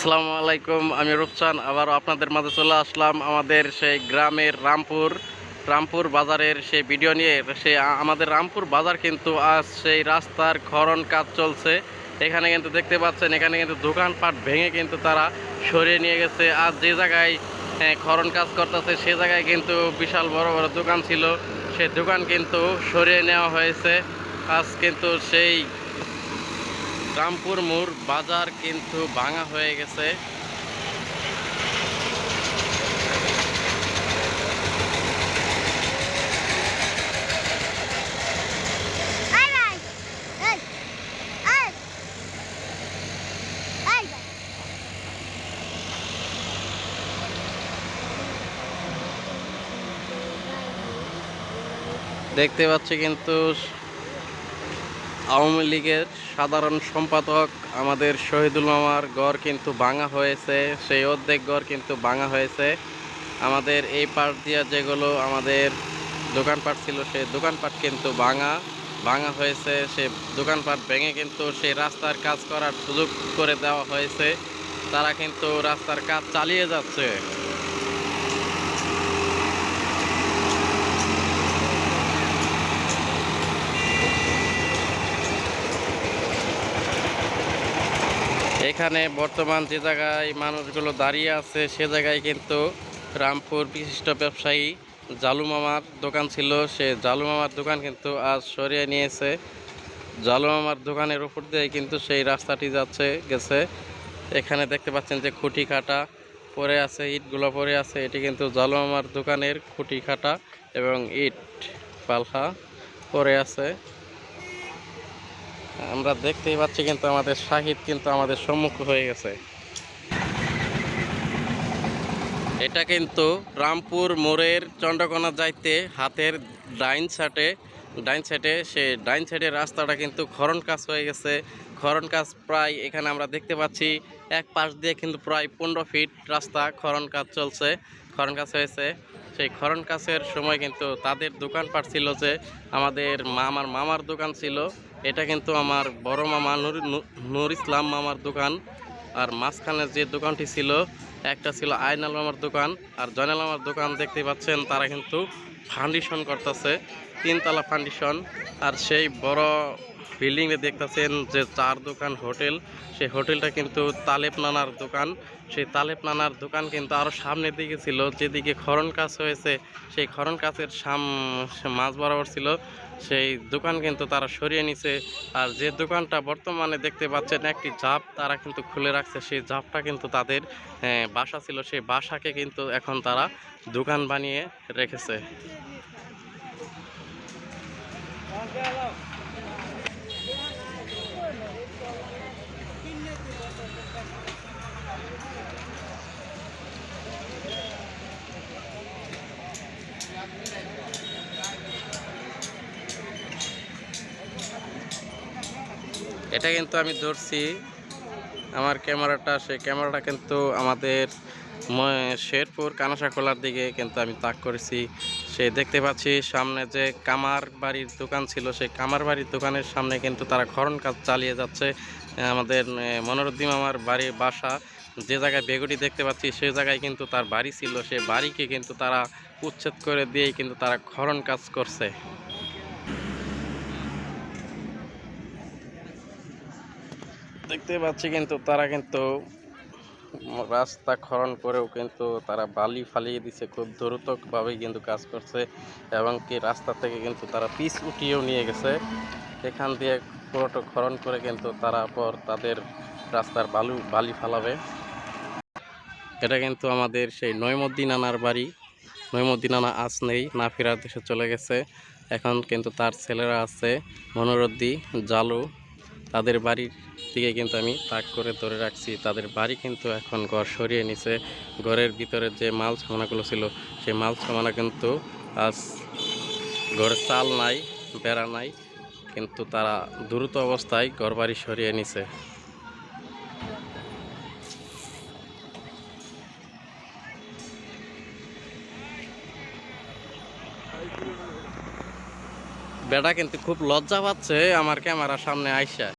আসসালামু আলাইকুম, আমি রূপচান আবার আপনাদের মাঝে চলে আসলাম আমাদের সেই গ্রামের রামপুর রামপুর বাজারের সেই ভিডিও নিয়ে। আ- আমাদের রামপুর বাজার কিন্তু আজ সেই রাস্তার খরণ কাজ চলছে। এখানে কিন্তু দেখতে পাচ্ছেন, এখানে কিন্তু দোকানপাট ভেঙে কিন্তু তারা সরিয়ে নিয়ে গেছে। আর যে জায়গায় খরণ কাজ করতেছে, সে জায়গায় কিন্তু বিশাল বড় বড় দোকান ছিল। সেই দোকান কিন্তু সরিয়ে নেওয়া হয়েছে। আজ কিন্তু সেই রামপুর মোড় বাজার কিন্তু ভাঙা হয়ে গেছে. দেখতে পাচ্ছি কিন্তু আওয়ামী লীগের সাধারণ সম্পাদক আমাদের শহীদুল মামার গড় কিন্তু ভাঙা হয়েছে, সেই অর্ধেক গড় কিন্তু ভাঙা হয়েছে। আমাদের এই পাশ দিয়া যেগুলো আমাদের দোকানপাট ছিল, সেই দোকানপাট কিন্তু ভাঙা ভাঙা হয়েছে। সে দোকানপাট ভেঙে কিন্তু সেই রাস্তার কাজ করার সুযোগ করে দেওয়া হয়েছে। তারা কিন্তু রাস্তার কাজ চালিয়ে যাচ্ছে। এখানে বর্তমান যে জায়গায় মানুষগুলো দাঁড়িয়ে আছে, সে জায়গায় কিন্তু রামপুর বিশিষ্ট ব্যবসায়ী জালু মামার দোকান ছিল। সে জালু মামার দোকান কিন্তু আজ সরিয়ে নিয়েছে। জালু মামার দোকানের উপর দিয়ে কিন্তু সেই রাস্তাটি যাচ্ছে, গেছে। এখানে দেখতে পাচ্ছেন যে খুঁটি কাটা পরে আছে, ইটগুলো পরে আছে। এটি কিন্তু জালু মামার দোকানের খুঁটি কাটা এবং ইট পালহা পরে আছে। আমরা দেখতেই পাচ্ছি কিন্তু আমাদের শাহিদ কিন্তু আমাদের সম্মুখ হয়ে গেছে। এটা কিন্তু রামপুর মোড়ের চন্দ্রকোনা যাইতে হাতের ডাইন সাইডে ডাইন সাইডে, সে ডাইন সাইডের রাস্তাটা কিন্তু খরণ কাজ হয়ে গেছে। খরণ কাজ প্রায় এখানে আমরা দেখতে পাচ্ছি, এক পাশ দিয়ে কিন্তু প্রায় পনেরো ফিট রাস্তা খরণ কাজ চলছে, খরণ কাজ হয়েছে। সেই খরণ কাজের সময় কিন্তু তাদের দোকানপাট ছিল যে, আমাদের মামার মামার দোকান ছিল। এটা কিন্তু আমার বড় মামা নুর নুর ইসলাম মামার দোকান। আর মাঝখানে যে দোকানটি ছিল, একটা ছিল আয়নাল মামার দোকান। আর জয়নাল মামার দোকান দেখতে পাচ্ছেন, তারা কিন্তু ফাউন্ডেশন করতেছে, তিনতলা ফাউন্ডেশন আর সেই বড় বিল্ডিংয়ে দেখতেছেন যে চার দোকান হোটেল, সেই হোটেলটা কিন্তু তালেব নানার দোকান। সেই তালেব নানার দোকান কিন্তু আরও সামনের দিকে ছিল, যেদিকে খরণ কাজ হয়েছে, সেই খরণ কাজের সাম, মাঝ বরাবর ছিল। সেই দোকান কিন্তু তারা সরিয়ে নিছে। আর যে দোকানটা বর্তমানে দেখতে পাচ্ছেন একটি জাপ তারা কিন্তু খুলে রাখছে। সেই জাপটা কিন্তু তাদের বাসা ছিল। সেই বাসাকে কিন্তু এখন তারা দোকান বানিয়ে রেখেছে। এটা কিন্তু আমি ধরছি, আমার ক্যামেরাটা, সেই ক্যামেরাটা কিন্তু আমাদের শেরপুর কানাসা খোলার দিকে কিন্তু আমি তাক করেছি। সে দেখতে পাচ্ছি সামনে যে কামার বাড়ির দোকান ছিল, সেই কামার বাড়ির দোকানের সামনে কিন্তু তারা খরণ কাজ চালিয়ে যাচ্ছে। আমাদের মনোরুদ্দিন আমার বাড়ি বাসা, যে জায়গায় বেগুটি দেখতে পাচ্ছি, সে জায়গায় কিন্তু তার বাড়ি ছিল। সেই বাড়িকে কিন্তু তারা উচ্ছেদ করে দিয়েই কিন্তু তারা খরণ কাজ করছে। দেখতে পাচ্ছি কিন্তু তারা কিন্তু রাস্তা খনন করেও কিন্তু তারা বালি ফালিয়ে দিছে। খুব দ্রুতভাবেই কিন্তু কাজ করছে এবং কি রাস্তা থেকে কিন্তু তারা পিচ উঠিয়েও নিয়ে গেছে। এখান দিয়ে পুরোটা খনন করে কিন্তু তারা পর তাদের রাস্তার বালু, বালি ফালাবে। এটা কিন্তু আমাদের সেই নয়মদ্দিন নানার বাড়ি। নয়মদ্দিন নানা আজ নেই, না ফেরার দেশে চলে গেছে। এখন কিন্তু তার ছেলেরা আছে মনোরদ্দি, জালু তাদের বাড়ির দিকে কিন্তু আমি তাক করে ধরে রাখছি। তাদের বাড়ি কিন্তু এখন ঘর সরিয়ে নিছে। ঘরের ভিতরে যে মাল সামানাগুলো ছিল, সেই মাল সামানা কিন্তু আজ ঘরে চাল নাই, বেড়া নাই, কিন্তু তারা দ্রুত অবস্থায় ঘর বাড়ি সরিয়ে নিছে। বেটা কিন্তু খুব লজ্জা পাচ্ছে আমার ক্যামেরার সামনে আইসা।